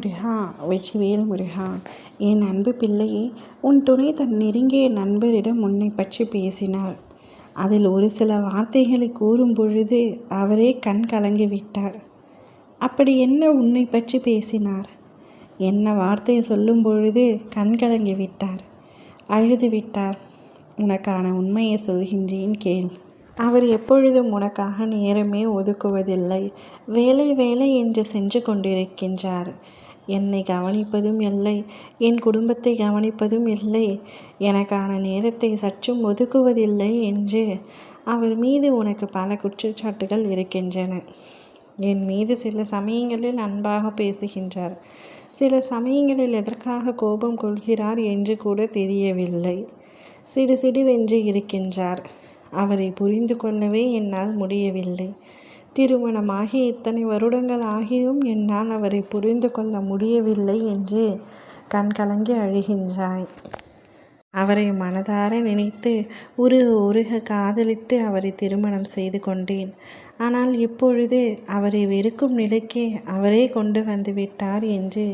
முருகா வெற்றிவேல் முருகா என் அன்பு பிள்ளையே உன் துணை தன் நெருங்கிய நண்பரிடம் உன்னை பற்றி பேசினார் அதில் ஒரு சில வார்த்தைகளை கூறும் பொழுது அவரே கண் கலங்கி விட்டார். அப்படி என்ன உன்னை பற்றி பேசினார்? என்ன வார்த்தையை சொல்லும் பொழுது கண் கலங்கி விட்டார். அழுது விட்டார். உனக்கான உண்மையை சொல்கின்றேன் கேள். அவர் எப்பொழுதும் உனக்காக நேரமே ஒதுக்குவதில்லை. வேலை வேலை என்று சென்று கொண்டிருக்கின்றார். என்னை கவனிப்பதும் இல்லை. என் குடும்பத்தை கவனிப்பதும் இல்லை. எனக்கான நேரத்தை சற்றும் ஒதுக்குவதில்லை என்று அவர் மீது உனக்கு பல குற்றச்சாட்டுகள் இருக்கின்றன. என் மீது சில சமயங்களில் அன்பாக பேசுகின்றார். சில சமயங்களில் எதற்காக கோபம் கொள்கிறார் என்று கூட தெரியவில்லை. சிடு சிடுவென்று இருக்கின்றார். அவரை புரிந்து கொள்ளவே என்னால் முடியவில்லை. திருமணமாகி இத்தனை வருடங்கள் ஆகியும் என்னால் அவரை புரிந்து கொள்ள முடியவில்லை என்று கண் கலங்கி அழுகின்றாய். அவரை மனதார நினைத்து உருக உருக காதலித்து அவரை திருமணம் செய்து கொண்டேன். ஆனால் இப்பொழுது அவரை வெறுக்கும் நிலைக்கே அவரே கொண்டு வந்து விட்டார் என்று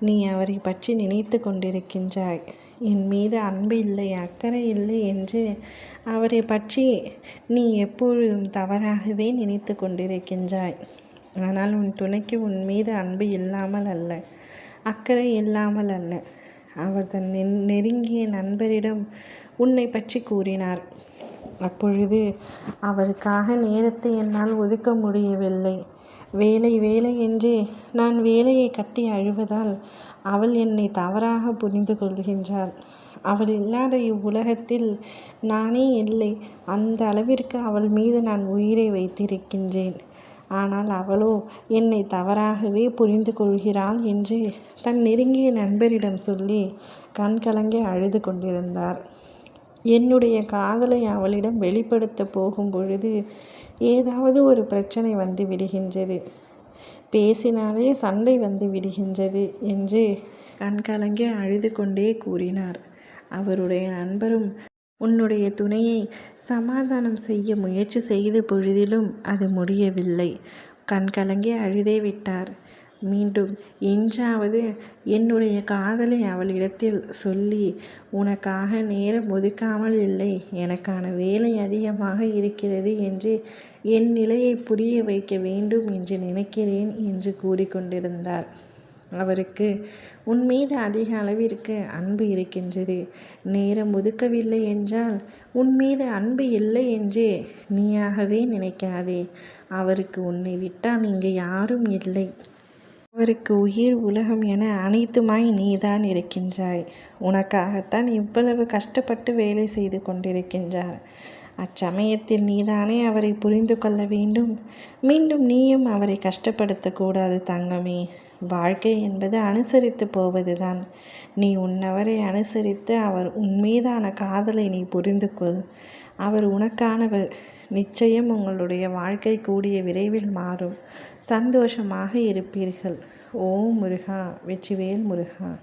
நீ அவரை பற்றி நினைத்து கொண்டிருக்கின்றாய். என் மீது அன்பு இல்லை அக்கறை இல்லை என்று அவரை பற்றி நீ எப்பொழுதும் தவறாகவே நினைத்து கொண்டிருக்கின்றாய். ஆனால் உன் துணைக்கு உன் மீது அன்பு இல்லாமல் அல்ல அக்கறை இல்லாமல் அல்ல. அவர் தன் நெருங்கிய நண்பரிடம் உன்னை பற்றி கூறினார். அப்பொழுது அவருக்காக நேரத்தை என்னால் ஒதுக்க முடியவில்லை. வேலை வேலை என்றே நான் வேலையை கட்டி அழுவதால் அவள் என்னை தவறாக புரிந்து கொள்கின்றாள். அவள் இல்லாத இவ்வுலகத்தில் நானே இல்லை. அந்த அளவிற்கு அவள் மீது நான் உயிரை வைத்திருக்கின்றேன். ஆனால் அவளோ என்னை தவறாகவே புரிந்து கொள்கிறாள் என்று தன் நெருங்கிய நண்பரிடம் சொல்லி கண்கலங்கி அழுது கொண்டிருந்தார். என்னுடைய காதலை அவளிடம் வெளிப்படுத்த போகும் பொழுது ஏதாவது ஒரு பிரச்சனை வந்து விடுகின்றது. பேசினாலே சண்டை வந்து விடுகின்றது என்று கண்கலங்கி அழுது கொண்டே கூறினார். அவருடைய நண்பரும் உன்னுடைய துணையை சமாதானம் செய்ய முயற்சி செய்த பொழுதிலும் அது முடியவில்லை. கண்கலங்கி அழுதே விட்டார். மீண்டும் என்றாவது என்னுடைய காதலை அவளிடத்தில் சொல்லி உனக்காக நேரம் ஒதுக்காமல் இல்லை. எனக்கான வேலை அதிகமாக இருக்கிறது என்று என் நிலையை புரிய வைக்க வேண்டும் என்று நினைக்கிறேன் என்று கூறிக்கொண்டிருந்தார். அவருக்கு உன் மீது அதிக அளவிற்கு அன்பு இருக்கின்றது. நேரம் ஒதுக்கவில்லை என்றால் உன் மீது அன்பு இல்லை என்றே நீயாகவே நினைக்காதே. அவருக்கு உன்னை விட்டால் இங்கே யாரும் இல்லை. அவருக்கு உயிர் உலகம் என அனைத்துமாய் நீதான் இருக்கின்றாய். உனக்காகத்தான் இவ்வளவு கஷ்டப்பட்டு வேலை செய்து கொண்டிருக்கின்றார். அச்சமயத்தில் நீதானே அவரை புரிந்து கொள்ள வேண்டும். மீண்டும் நீயும் அவரை கஷ்டப்படுத்தக்கூடாது தங்கமே. வாழ்க்கை என்பது அனுசரித்து போவதுதான். நீ உன்னவரை அனுசரித்து அவர் உன்மீதான காதலை நீ புரிந்து கொள் அவர் உனக்கானவர். நிச்சயம் உங்களுடைய வாழ்க்கை கூடிய விரைவில் மாறும். சந்தோஷமாக இருப்பீர்கள். ஓம் முருகா வெற்றிவேல் முருகா.